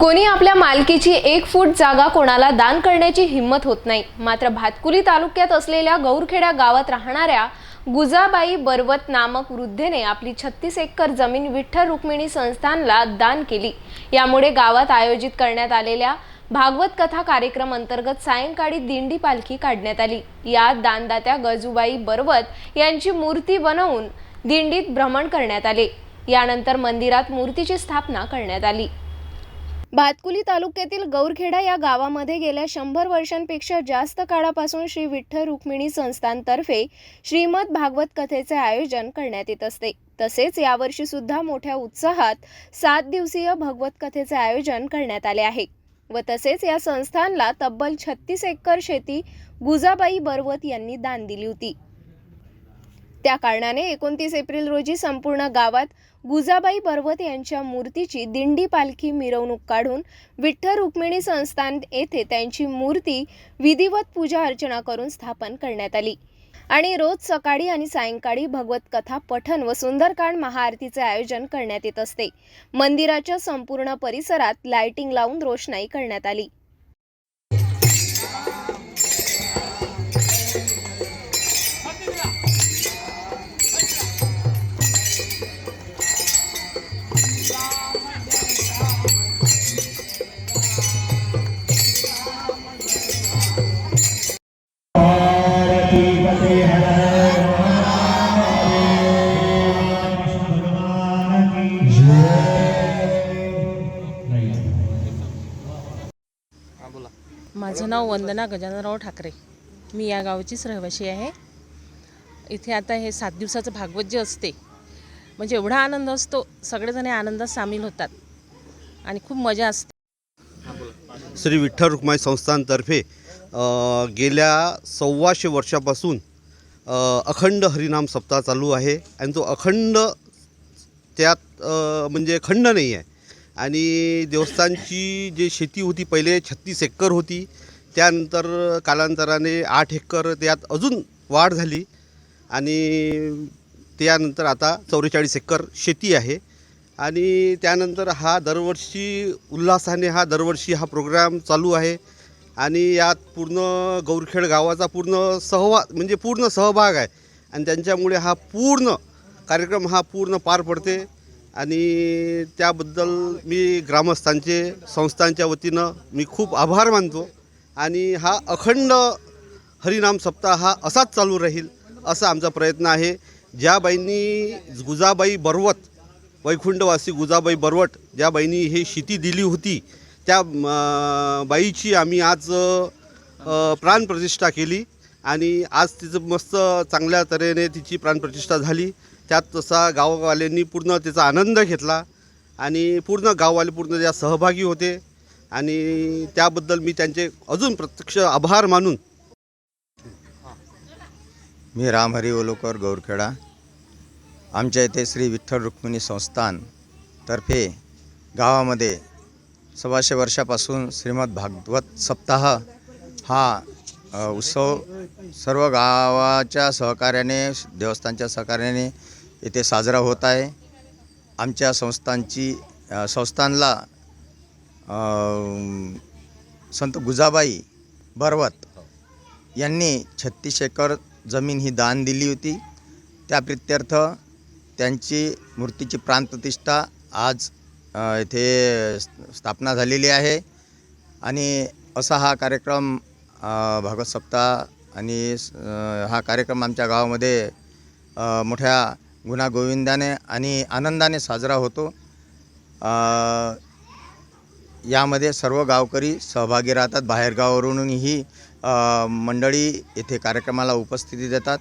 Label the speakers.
Speaker 1: कोणी आपल्या मालकीची एक फूट जागा कोणाला दान करण्याची हिंमत होत नाही. मात्र भातकुली तालुक्यात असलेल्या गौरखेडा गावात राहणाऱ्या गुजाबाई बरवत नामक वृद्धेने आपली छत्तीस एकर जमीन विठ्ठल रुक्मिणी संस्थानला दान केली. यामुळे गावात आयोजित करण्यात आलेल्या भागवत कथा कार्यक्रम अंतर्गत सायंकाळी दिंडी पालखी काढण्यात आली. यात दानदात्या गजूबाई बरवत यांची मूर्ती बनवून दिंडीत भ्रमण करण्यात आले. यानंतर मंदिरात मूर्तीची स्थापना करण्यात आली. भातकुली तालुक्यातील गौरखेडा या गावामध्ये गेल्या शंभर वर्षांपेक्षा जास्त काळापासून श्री विठ्ठल रुक्मिणी संस्थानतर्फे श्रीमद भागवत कथेचे आयोजन करण्यात येत असते. तसेच यावर्षी सुद्धा मोठ्या उत्साहात सात दिवसीय भगवत कथेचे आयोजन करण्यात आले आहे. व तसेच या संस्थानला तब्बल छत्तीस एकर शेती गुजाबाई बरवत यांनी दान दिली होती. त्या कारणाने एकोणतीस एप्रिल रोजी संपूर्ण गावात गुजाबाई पर्वत यांच्या मूर्तीची दिंडी पालखी मिरवणूक काढून विठ्ठल रुक्मिणी संस्थान येथे त्यांची मूर्ती विधिवत पूजा अर्चना करून स्थापन करण्यात आली. आणि रोज सकाळी आणि सायंकाळी भगवत कथा पठण व सुंदरकांड महाआरतीचे आयोजन करण्यात येत असते. मंदिराच्या संपूर्ण परिसरात लाइटिंग लावून रोषणाई करण्यात आली.
Speaker 2: माझं नाव वंदना गजाननराव ठाकरे. मी या गावचीच रहिवाशी आहे. इथे आता हे सात दिवसाचं भागवत जे असते म्हणजे एवढा आनंद असतो सगळेजण आनंदात सामील होतात आणि खूप मजा असते.
Speaker 3: श्री विठ्ठल रुक्माई संस्थानतर्फे गेल्या सव्वाशे वर्षापासून अखंड हरिनाम सप्ताह चालू आहे आणि तो अखंड त्यात म्हणजे खंड नाही आहे. आणि देवस्थानची जी शेती होती पहिले छत्तीस एकर होती. त्यानंतर कालांतराने आठ एकर त्यात अजून वाढ झाली. आणि त्यानंतर आता चौवेचाळीस एकर शेती आहे. आणि त्यानंतर हा दरवर्षी उल्हासाने हा दरवर्षी हा प्रोग्राम चालू आहे. आणि यात पूर्ण गौरखेड गावाचा पूर्ण सहवा म्हणजे पूर्ण सहभाग आहे. आणि त्यांच्यामुळे हा पूर्ण कार्यक्रम हा पूर्ण पार पडते. आणि त्याबद्दल मी ग्रामस्थांचे संस्थांच्या वतीनं मी खूप आभार मानतो. आणि हा अखंड हरिनाम सप्ताह हा असाच चालू राहील असा आमचा प्रयत्न आहे. ज्या बाईंनी गुजाबाई बरवत वैकुंठवासी गुजाबाई बरवट ज्या बाईंनी ही शेती दिली होती त्या बाईची आम्ही आज प्राणप्रतिष्ठा केली. आणि आज तिचं मस्त चांगल्या तऱ्हेने तिची प्राणप्रतिष्ठा झाली. त्यात तसा गाववाल्यांनी पूर्ण त्याचा आनंद घेतला आणि पूर्ण गाववाले पूर्ण त्या सहभागी होते. आणि त्याबद्दल मी त्यांचे अजून प्रत्यक्ष आभार मानून
Speaker 4: मी रामहरी ओलोकर गौरखेडा. आमच्या इथे श्री विठ्ठल रुक्मिणी संस्थान तर्फे गावामध्ये सव्वाशे वर्षापासून श्रीमद भागवत सप्ताह हा उत्सव सर्व गावाच्या सहकार्याने देवस्थानच्या सहकार्याने इथे साजरा होत आहे. आमच्या संस्थांची संस्थानला संत गुजाबाई बरवत यांनी छत्तीस एकर जमीन ही दान दिली होती. त्या प्रित्यर्थ त्यांची मूर्तीची प्राणप्रतिष्ठा आज इथे स्थापना झालेली आहे. आणि असा हा कार्यक्रम भागवत सप्ताह आणि हा कार्यक्रम आमच्या गावामध्ये मोठ्या गुणागोविंदाने आणि आनंदाने साजरा होतो. यामध्ये सर्व गावकरी सहभागी राहतात. बाहेरगावावरूनही मंडळी येथे कार्यक्रमाला उपस्थिती देतात.